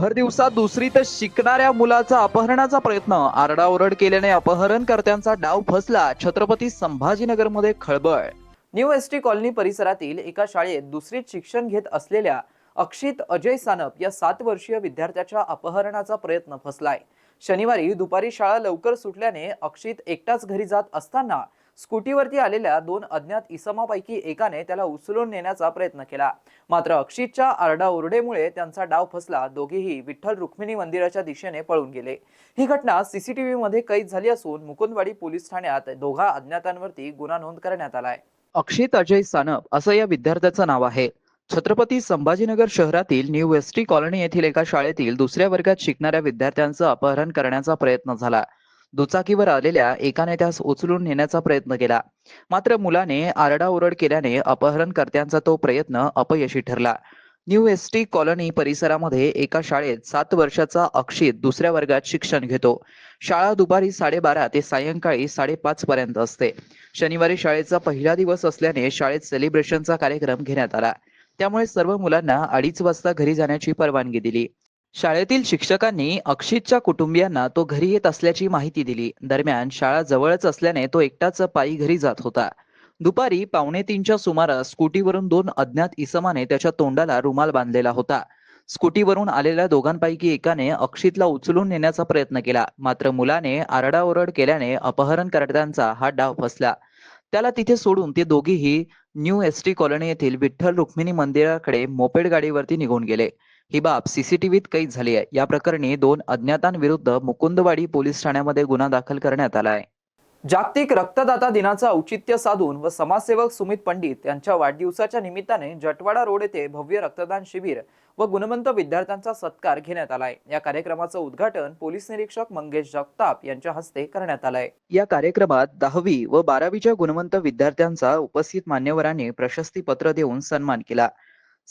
भर दिवसात दुसरीत शिकणाऱ्या मुलाचा अपहरणाचा प्रयत्न. आरडाओरड केल्याने अपहरणकर्त्यांचा डाव फसला छत्रपती संभाजीनगरमध्ये खळबळ. न्यू एस टी कॉलनी परिसरातील एका शाळेत दुसरीत शिक्षण घेत असलेल्या अक्षित अजय सानप या सात वर्षीय विद्यार्थ्याच्या अपहरणाचा प्रयत्न फसलाय. शनिवारी दुपारी शाळा लवकर सुटल्याने अक्षित एकटाच घरी जात असताना स्कूटीवरती आलेल्या दोन अज्ञात इसमापैकी एकाने त्याला उचलून नेण्याचा प्रयत्न केला. मात्र अक्षितच्या आरडाओरडेमुळे त्यांचा डाव फसला. दोघेही विठ्ठल रुक्मिणी मंदिराच्या दिशेने पळून गेले. ही घटना सीसीटीव्ही मध्ये कैद झाली असून मुकुंदवाडी पोलीस ठाण्यात दोघा अज्ञातांवरती गुन्हा नोंद करण्यात आलाय. अक्षित अजय सानप असं या विद्यार्थ्याचं नाव आहे. छत्रपती संभाजीनगर शहरातील न्यू वेस्टी कॉलनी येथील एका शाळेतील दुसऱ्या वर्गात शिकणाऱ्या विद्यार्थ्यांचं अपहरण करण्याचा प्रयत्न झाला. दुचाकीवर आलेल्या एकाने त्यास उचलून नेण्याचा प्रयत्न केला. मात्र मुलाने आरडाओरड केल्याने अपहरणकर्त्यांचा तो प्रयत्न अपयशी ठरला. न्यू एस टी कॉलनी परिसरामध्ये एका शाळेत सात वर्षाचा अक्षित दुसऱ्या वर्गात शिक्षण घेतो. शाळा दुपारी साडेबारा ते सायंकाळी साडेपाच पर्यंत असते. शनिवारी शाळेचा पहिला दिवस असल्याने शाळेत सेलिब्रेशनचा कार्यक्रम घेण्यात आला. त्यामुळे सर्व मुलांना अडीच वाजता घरी जाण्याची परवानगी दिली. शाळेतील शिक्षकांनी अक्षितच्या कुटुंबियांना तो घरी येत असल्याची माहिती दिली. दरम्यान शाळा जवळच असल्याने तो एकटाच पायी घरी जात होता. दुपारी पावणे तीनच्या सुमारास स्कूटीवरून दोन अज्ञात इसमाने त्याच्या तोंडाला रुमाल बांधलेला होता. स्कूटीवरून आलेल्या दोघांपैकी एकाने अक्षितला उचलून नेण्याचा प्रयत्न केला. मात्र मुलाने आरडाओरड केल्याने अपहरणकर्त्यांचा हा डाव फसला. त्याला तिथे सोडून ते दोघेही न्यू एस टी कॉलनी येथील विठ्ठल रुक्मिणी मंदिराकडे मोपेड गाडीवरती निघून गेले. ही बाब सीसीटीव्हीत कैद झाली आहे. या प्रकरणी दोन अज्ञातांविरुद्ध मुकुंदवाडी पोलीस ठाण्यामध्ये गुन्हा दाखल करण्यात आला आहे. जागतिक रक्तदाता दिनाचं औचित्य साधून व समाजसेवक सुमित पंडित यांच्या वाढदिवसाच्या निमित्ताने जटवाडा रोड येथे भव्य रक्तदान शिबिर व गुणवंत विद्यार्थ्यांचा सत्कार घेण्यात आलाय. या कार्यक्रमाचं उद्घाटन पोलीस निरीक्षक मंगेश जगताप यांच्या हस्ते करण्यात आलंय. या कार्यक्रमात दहावी व बारावीच्या गुणवंत विद्यार्थ्यांचा उपस्थित मान्यवरांनी प्रशस्ती पत्र देऊन सन्मान केला.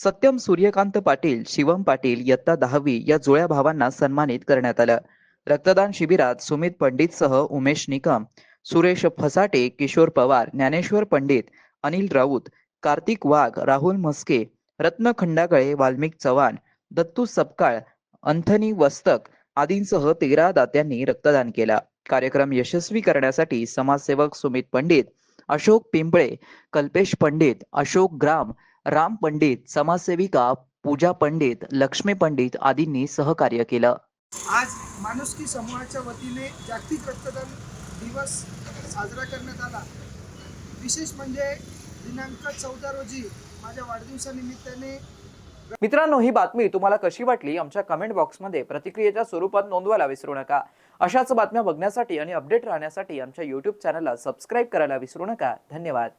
सत्यम सूर्यकांत पाटील शिवम पाटील इयत्ता दहावी या जुळ्या भावांना सन्मानित करण्यात आलं. रक्तदान शिबिरात सुमित पंडित सह उमेश निकम सुरेश फसाटे किशोर पवार ज्ञानेश्वर पंडित अनिल राऊत कार्तिक वाघ राहुल म्हस्के रत्न खंडागळे वाल्मिक चव्हाण दत्तू सपकाळ अंथनी वस्तक आदींसह तेरा दात्यांनी रक्तदान केला. कार्यक्रम यशस्वी करण्यासाठी समाजसेवक सुमित पंडित अशोक पिंपळे कल्पेश पंडित अशोक ग्राम राम पंडित समाजसेविका पूजा पंडित लक्ष्मी पंडित आदींनी सहकार्य केलं. आज माणुसकी समूहाच्या वतीने जागतिक रक्तदान दिवस साजरा करण्यात आला. विशेष म्हणजे दिनांक चौदा रोजी माझ्या वाढदिवसानिमित्ताने मित्रांनो ही बातमी तुम्हाला कशी वाटली? आमच्या कमेंट बॉक्समध्ये प्रतिक्रियेच्या स्वरूपात नोंदवायला विसरू नका. अशाच बातम्या बघण्यासाठी आणि अपडेट राहण्यासाठी आमच्या युट्यूब चॅनलला सबस्क्राईब करायला विसरू नका. धन्यवाद.